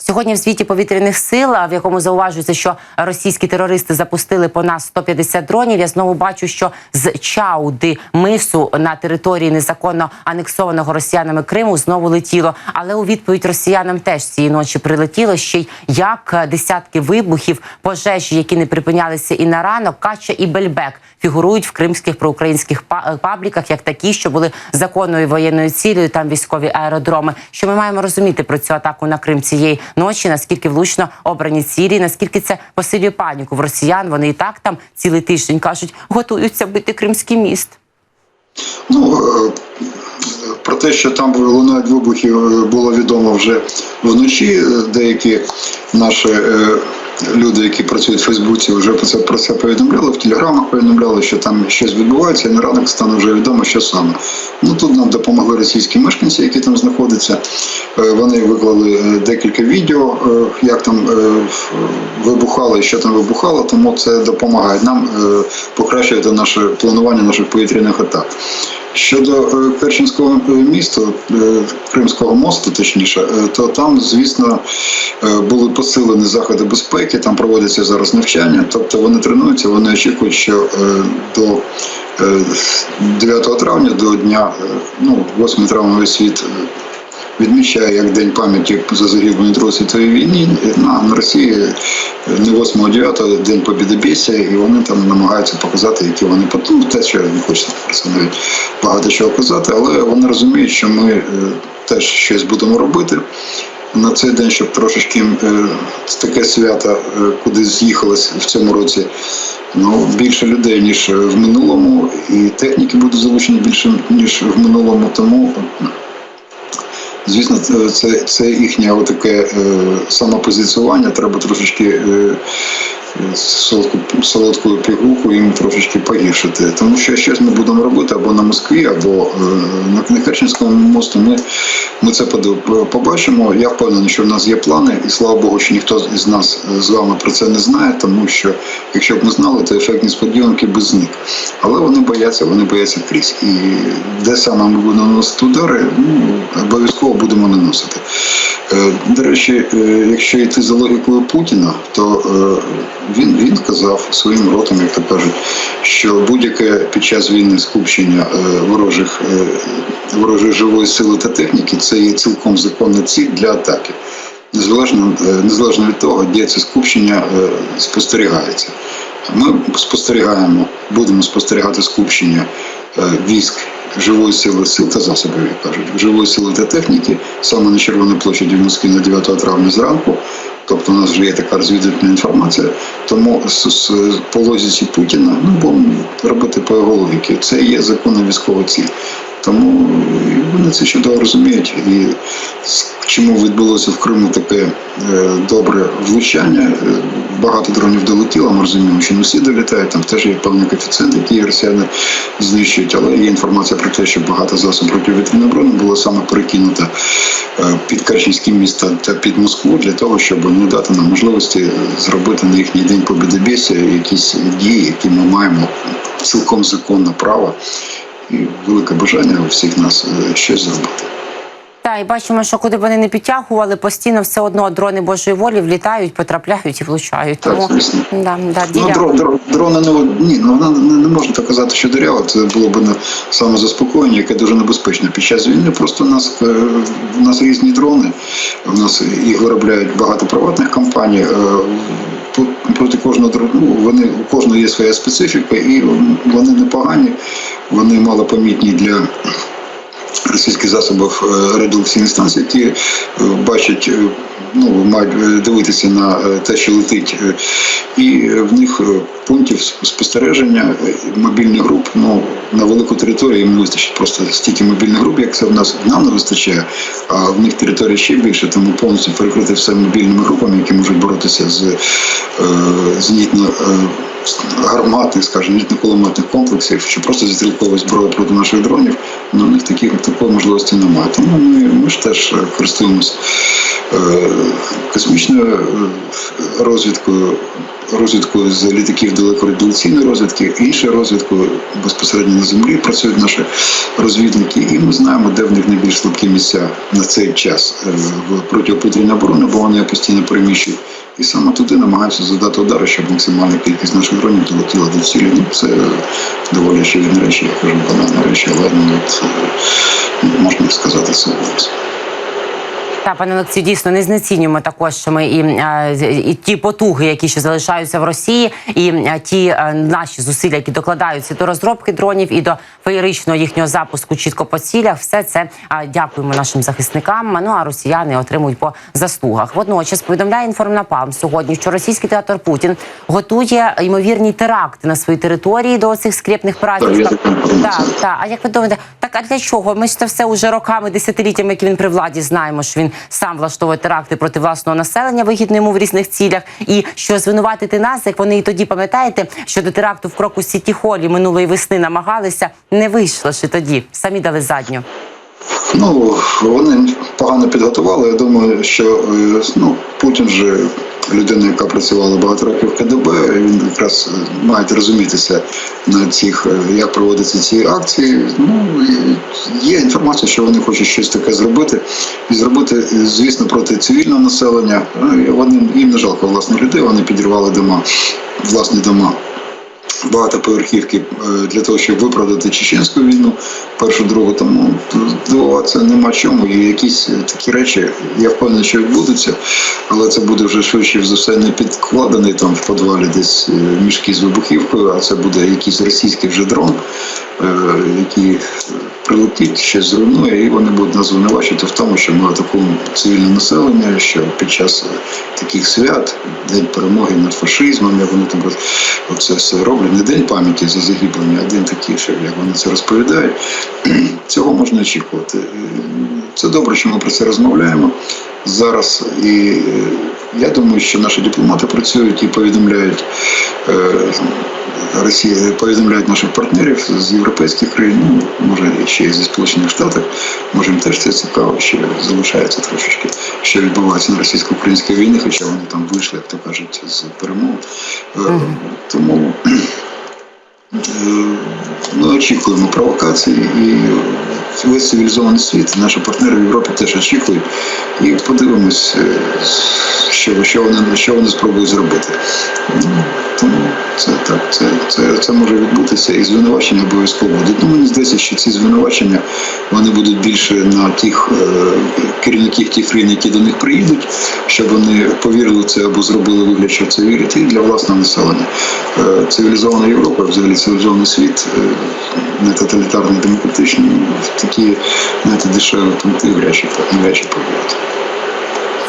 Сьогодні в звіті повітряних сил, в якому зауважується, що російські терористи запустили по нас 150 дронів. Я знову бачу, що з Чауди мису на території незаконно анексованого росіянами Криму знову летіло. Але у відповідь росіянам теж цієї ночі прилетіло ще й як десятки вибухів, пожежі, які не припинялися і на ранок, Кача і Бельбек фігурують в кримських проукраїнських пабліках як такі, що були законною воєнною цілею. Там військові аеродроми. Що ми маємо розуміти про цю атаку на Крим цієї ночі? Наскільки влучно обрані цілі? Наскільки це посилює паніку в росіян? Вони і так там цілий тиждень кажуть, готуються бити кримський міст. Ну, е, про те, що там лунають вибухи, е, було відомо вже вночі. Е, Деякі наші люди, які працюють в Фейсбуці, вже про це про це повідомляли, в телеграмах повідомляли, що там щось відбувається, і на ранок стане вже відомо, що саме. Ну тут нам допомогли російські мешканці, які там знаходяться. Е, Вони виклали е, декілька відео, е, як там вибухало і що там вибухало, тому це допомагає нам покращувати наше планування наших повітряних атак. Щодо е, Керченського е, міста, е, Кримського мосту, точніше, е, то там, звісно, е, були посилені заходи безпеки, там проводяться зараз навчання, тобто вони тренуються, вони очікують, що е, до е, 9 травня, до дня, е, ну, 8 травня світ е, відмічає як День пам'яті за загиблення Другої світової війни. На, Росії е, не 8 а 9 День Побєдобєсія, і вони там намагаються показати, які вони потім. Те, що не це навіть багато чого казати, але вони розуміють, що ми е, теж щось будемо робити. На цей день, щоб трошечки е, таке свято, куди з'їхалось в цьому році ну, більше людей, ніж в минулому, і техніки будуть залучені більше, ніж в минулому. Тому Звісно, це, це, їхнє отаке е, самопозиціювання. Треба трошечки е, солодку, солодку пігулку їм трошечки погіршити. Тому що щось ми будемо робити або на Москві, або е, на Керченському мосту. Ми, ми це побачимо. Я впевнений, що в нас є плани, і слава Богу, що ніхто із нас е, з вами про це не знає, тому що якщо б ми знали, то ефект несподіванки би зник. Але вони бояться, вони бояться крізь. І де саме ми будемо наносити удари, ну, обов'язково будемо наносити. Е, До речі, е, якщо йти за логікою Путіна, то він, він казав своїм ротом, як то кажуть, що будь-яке під час війни скупчення ворожих, ворожої живої сили та техніки це є цілком законна ціль для атаки. Незалежно, е, незалежно від того, де це скупчення е, спостерігається. Ми спостерігаємо, будемо спостерігати скупчення е, військ живої сили сил та засобів, як кажуть, живої сили та техніки, саме на Червоній площаді в Москві на 9 травня зранку. Тобто у нас вже є така розвідувальна інформація. Тому з, з по логіці Путіна ну будемо робити по його логіки. Це є законна військова ціль. Тому вони це чудово розуміють. І чому відбулося в Криму таке е, добре влучання? Е, Багато дронів долетіло, ми розуміємо, що не всі долітають, там теж є певний коефіцієнт, який росіяни знищують, але є інформація про те, що багато засобів протиповітряної оборони було саме перекинуто е, під Керченське місто та під Москву для того, щоб не дати нам можливості зробити на їхній день побідобєсія якісь дії, які ми маємо цілком законне право і велике бажання у всіх нас е, щось зробити. Та і бачимо, що куди б вони не підтягували, постійно все одно дрони Божої волі влітають, потрапляють і влучають. Так, Тому звісно. да, да, Ну, діля. дро, дро, дрони не ні, ну вона не, не можна так казати, що дирява. Це було б не самозаспокоєння, яке дуже небезпечно. Під час війни просто у нас, е, у нас різні дрони, у нас їх виробляють багато приватних компаній. Проти кожного ну, вони у кожного є своя специфіка, і вони непогані, вони малопомітні для російських засобів е, радіоакційних станцій, які е, бачать, е, ну, мають дивитися на те, що летить, і в них пунктів спостереження мобільних груп ну, на велику територію їм вистачить. Просто стільки мобільних груп, як це в нас нам не вистачає, а в них територія ще більше, тому повністю перекрити все мобільними групами, які можуть боротися з зенітно гарматних, скажімо, зенітно-кулеметних комплексів, чи просто зі зброї проти наших дронів, ну, у них таких, такої можливості немає. Тому ми, ми ж теж користуємось е, космічною е, розвідкою, розвідкою з літаків далекорадіаційної розвідки, іншою розвідкою безпосередньо на землі працюють наші розвідники, і ми знаємо, де в них найбільш слабкі місця на цей час е, в протиповітряній оборони, бо вони постійно переміщують. І саме туди намагаюся задати удари, щоб максимальна кількість наших дронів долетіла до цілі. Ну, це доволі очевидні речі, я кажу, банальні речі, але ну, от, е, можна сказати це голос. Та пане Олексію, дійсно не знецінюємо також, що ми і, і ті потуги, які ще залишаються в Росії, і ті наші зусилля, які докладаються до розробки дронів і до феєричного їхнього запуску чітко по цілях. Все це дякуємо нашим захисникам. Ну а росіяни отримують по заслугах. Водночас повідомляє інформнапалм сьогодні, що російський театр Путін готує ймовірні теракти на своїй території до цих така інформація. Так, так. А як ви думаєте, так а для чого? Ми ж це все уже роками, десятиліттями, які він при владі знаємо, що він сам влаштовує теракти проти власного населення, вигідно йому в різних цілях, і що звинуватити нас, як вони і тоді пам'ятаєте, що до теракту в кроку Сіті Холі минулої весни намагалися, не вийшло ще тоді. Самі дали задню. Ну, вони погано підготували. Я думаю, що е, ну, Путін же людина, яка працювала багато років в КДБ, він якраз е, має розумітися на цих, е, як проводяться ці акції. Ну, є інформація, що вони хочуть щось таке зробити. І зробити, е, звісно, проти цивільного населення. Ну, Вони їм не жалко власне людей, вони підірвали дома, власні дома багатоповерхівки е, для того, щоб виправдати чеченську війну, першу другу. Тому це нема чому. І якісь е, такі речі, я впевнений, що відбудуться, але це буде вже швидше за все не підкладений там в подвалі десь е, мішки з вибухівкою, а це буде якийсь російський вже дрон, який прилетить, щось зруйнує, і вони будуть нас звинувачувати в тому, що ми атакуємо цивільне населення, що під час таких свят, День перемоги над фашизмом, як вони там оце все роблять, не день пам'яті за загиблими, а день такий, що як вони це розповідають. Цього можна очікувати. Це добре, що ми про це розмовляємо зараз. І е, я думаю, що наші дипломати працюють і повідомляють. Росія повідомляють наших партнерів з європейських країн, ну, може ще й зі Сполучених Штатів, може їм теж це цікаво, що залишається трошечки, що відбувається на російсько-українській війні, хоча вони там вийшли, як то кажуть, з перемог. Е, Тому е, ми очікуємо провокації і весь цивілізований світ, наші партнери в Європі теж очікують. І подивимось, е, що, що, вони, що вони спробують зробити. Тому це так, це, це, це може відбутися, і звинувачення обов'язково будуть. Ну, мені здається, що ці звинувачення вони будуть більше на тих е, керівників тих країн, які до них приїдуть, щоб вони повірили в це або зробили вигляд, що це вірять, і для власного населення. Е, цивілізована Європа, взагалі цивілізований світ, е, не тоталітарний, демократичний, такі знаєте, дешеві пункти чи повірять.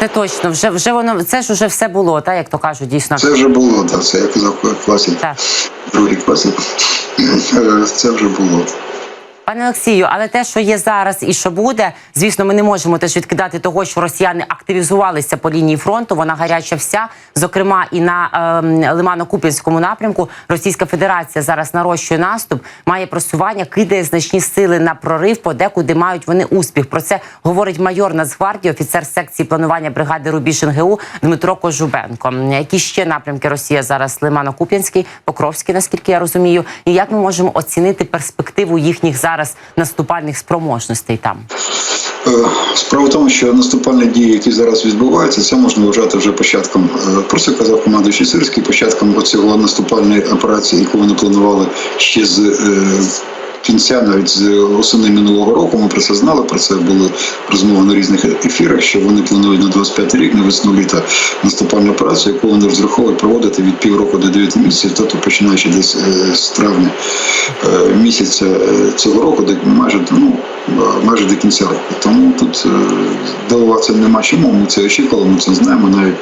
Це точно, вже вже воно це ж уже все було, так як то кажуть, дійсно. Це вже було, так, це я казав класі, Так. другий класі. Е, Це вже було. Пане Олексію, але те, що є зараз і що буде, звісно, ми не можемо теж відкидати того, що росіяни активізувалися по лінії фронту. Вона гаряча вся, зокрема, і на ем, Лимано-Куп'янському напрямку. Російська Федерація зараз нарощує наступ, має просування, кидає значні сили на прорив, подекуди мають вони успіх. Про це говорить майор Нацгвардії, офіцер секції планування бригади Рубіж НГУ Дмитро Кожубенко. Які ще напрямки Росія зараз Лимано-Куп'янський, Покровський, наскільки я розумію, і як ми можемо оцінити перспективу їхніх зараз наступальних спроможностей там? Е, Справа в тому, що наступальні дії, які зараз відбуваються, це можна вважати вже початком, Про просто казав командуючий Сирський, початком оцього наступальної операції, яку вони планували ще з е, кінця, навіть з осени минулого року. Ми про це знали, про це були розмови на різних ефірах, що вони планують на 25 рік, на весну літа наступальну працю, яку вони розраховують проводити від півроку до 9 місяців, тобто починаючи десь е, з травня е, місяця е, цього року, де майже ну майже до кінця року. Тому тут е, дивуватися нема чому. Ми це очікували, ми це знаємо. Навіть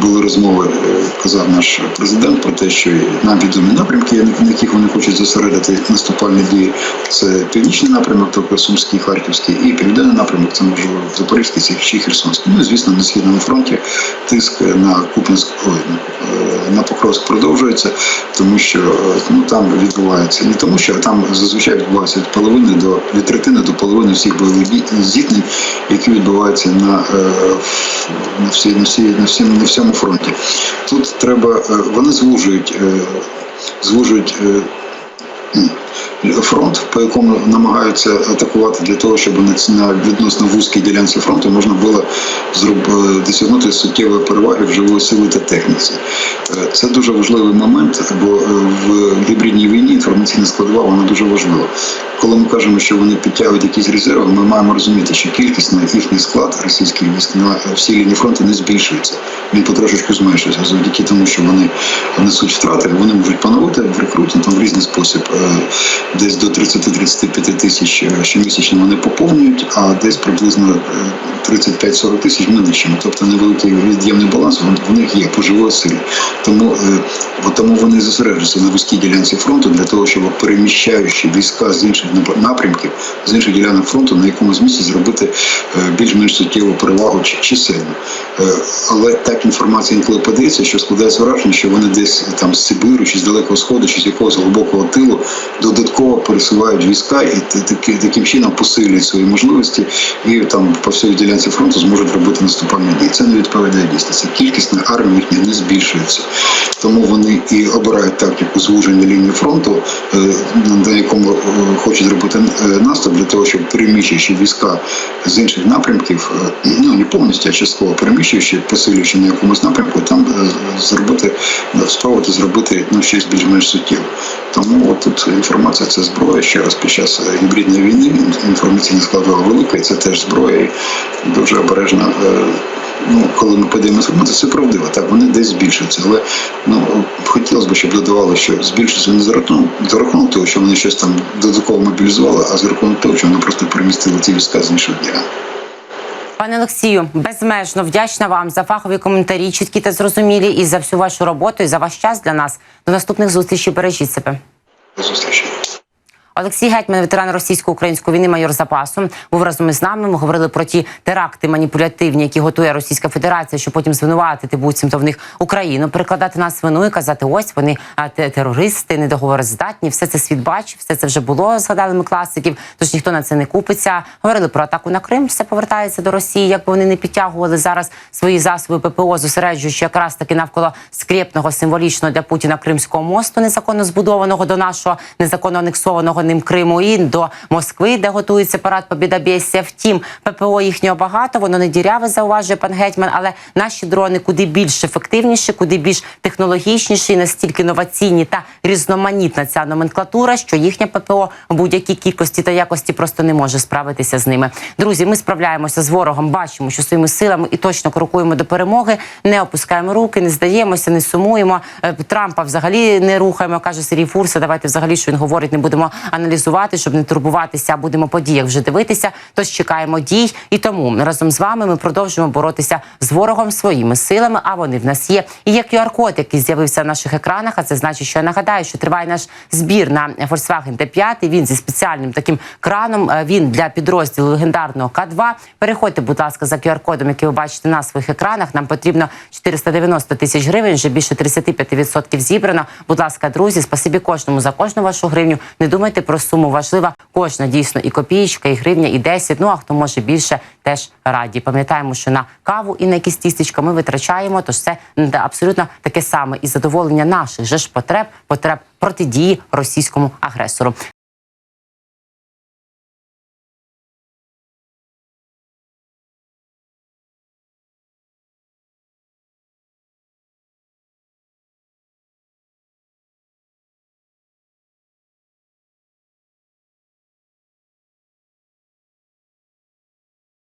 були розмови, е, казав наш президент про те, що нам відомі напрямки, на яких вони хочуть зосередити наступальні дії. Це північний напрямок, тобто Сумський, Харківський, і південний напрямок, це можливо Запорізький чи Херсонський. Ну і звісно, на східному фронті тиск на Купінськ, е, на Покровськ продовжується, тому що е, ну там відбувається не тому, що там зазвичай відбувається від половини до від третини до половини всіх бойових зіткнень, які відбуваються на, е, на всі на всі на всім на всьому фронті. Тут треба е, вони звужують, е, звужують. фронт, по якому намагаються атакувати для того, щоб на відносно вузькій ділянці фронту можна було досягнути суттєвої переваги в живої сили та техніці. Е, Це дуже важливий момент, бо е, в гібридній війні інформаційна складова вона дуже важлива. Коли ми кажемо, що вони підтягують якісь резерви, ми маємо розуміти, що кількість на їхній склад російських військ на всій лінії фронту не збільшується. Він потрошечку зменшується завдяки тому, що вони несуть втрати. Вони можуть поновити в рекруті в різний спосіб. Е, Десь до 30-35 тисяч е, щомісячно вони поповнюють, а десь приблизно е, 35-40 тисяч ми нищимо. Тобто невеликий від'ємний баланс в них є по живої силі. Тому, е, тому вони зосереджуються на вузькій ділянці фронту для того, щоб переміщаючи війська з інших напрямків, з інших ділянок фронту на якомусь місці зробити е, більш-менш суттєву перевагу чи- чисельну. Е, Але так інформація інколи подається, що складається враження, що вони десь там з Сибиру, чи з далекого сходу, чи з якогось глибокого тилу додатково пересувають війська і таки- таким чином посилюють свої можливості і там по всій ділянці фронту зможуть робити наступальні дії. Це не відповідає дійсності. Кількість на армію їхня не збільшується. Тому вони і обирають тактику звуження лінії фронту, е, на якому е, хочуть зробити е, наступ для того, щоб переміщуючи війська з інших напрямків, ну не повністю, а частково переміщуючи, посилюючи на якомусь напрямку, там зробити спробувати зробити ну щось більш-менш суттєве. Тому от тут інформація це зброя. Ще раз під час гібридної війни інформаційна складова велика, і це теж зброя. І дуже обережно. Ну, коли ми подаємо інформацію, це правдиво. Так, вони десь збільшуються. Але ну хотілося б, щоб додавали, що збільшується не за рахунок, за рахунок того, що вони щось там додатково мобілізували, а за рахунок того, що вони просто ті війська з інших ділянок. Пане Олексію, безмежно вдячна вам за фахові коментарі, чіткі та зрозумілі, і за всю вашу роботу, і за ваш час для нас. До наступних зустрічей. Бережіть себе. До зустрічі. Олексій Гетьман, ветеран російсько-української війни, майор запасу, був разом із нами. Ми говорили про ті теракти маніпулятивні, які готує Російська Федерація, щоб потім звинуватити буцімто в них Україну, перекладати на свину і казати, ось вони терористи, недоговороздатні. Все це світ бачив, все це вже було. Згадали ми класиків. Тож ніхто на це не купиться. Говорили про атаку на Крим. Все повертається до Росії. Якби вони не підтягували зараз свої засоби ППО, зосереджуючи якраз таки навколо скрепного символічного для Путіна Кримського мосту, незаконно збудованого до нашого незаконно анексованого ним Криму і до Москви, де готується парад Побєдобєсія. Втім, ППО їхнього багато, воно не діряве, зауважує пан гетьман. Але наші дрони куди більш ефективніші, куди більш технологічніші, настільки інноваційні та різноманітна ця номенклатура, що їхня ППО будь-якій кількості та якості просто не може справитися з ними. Друзі, ми справляємося з ворогом, бачимо, що своїми силами і точно крокуємо до перемоги. Не опускаємо руки, не здаємося, не сумуємо. Е, Трампа взагалі не рухаємо. каже Сергій Фурса. Давайте взагалі, що він говорить, не будемо аналізувати, щоб не турбуватися, будемо по діях вже дивитися. Тож чекаємо дій. І тому разом з вами ми продовжуємо боротися з ворогом своїми силами. А вони в нас є. І є QR-код, який з'явився на наших екранах. А це значить, що я нагадаю, що триває наш збір на Volkswagen T5. Він зі спеціальним таким краном. Е, Він для підрозділу легендарного К2. Переходьте, будь ласка, за QR-кодом, який ви бачите на своїх екранах. Нам потрібно 490 тисяч гривень. Вже більше 35% зібрано. Будь ласка, друзі, спасибі кожному за кожну вашу гривню. Не думайте про суму. Важлива кожна дійсно і копієчка, і гривня, і 10. Ну а хто може більше, теж раді. Пам'ятаємо, що на каву і на якісь тістечка ми витрачаємо. Тож це абсолютно таке саме і задоволення наших же ж потреб, потреб протидії російському агресору.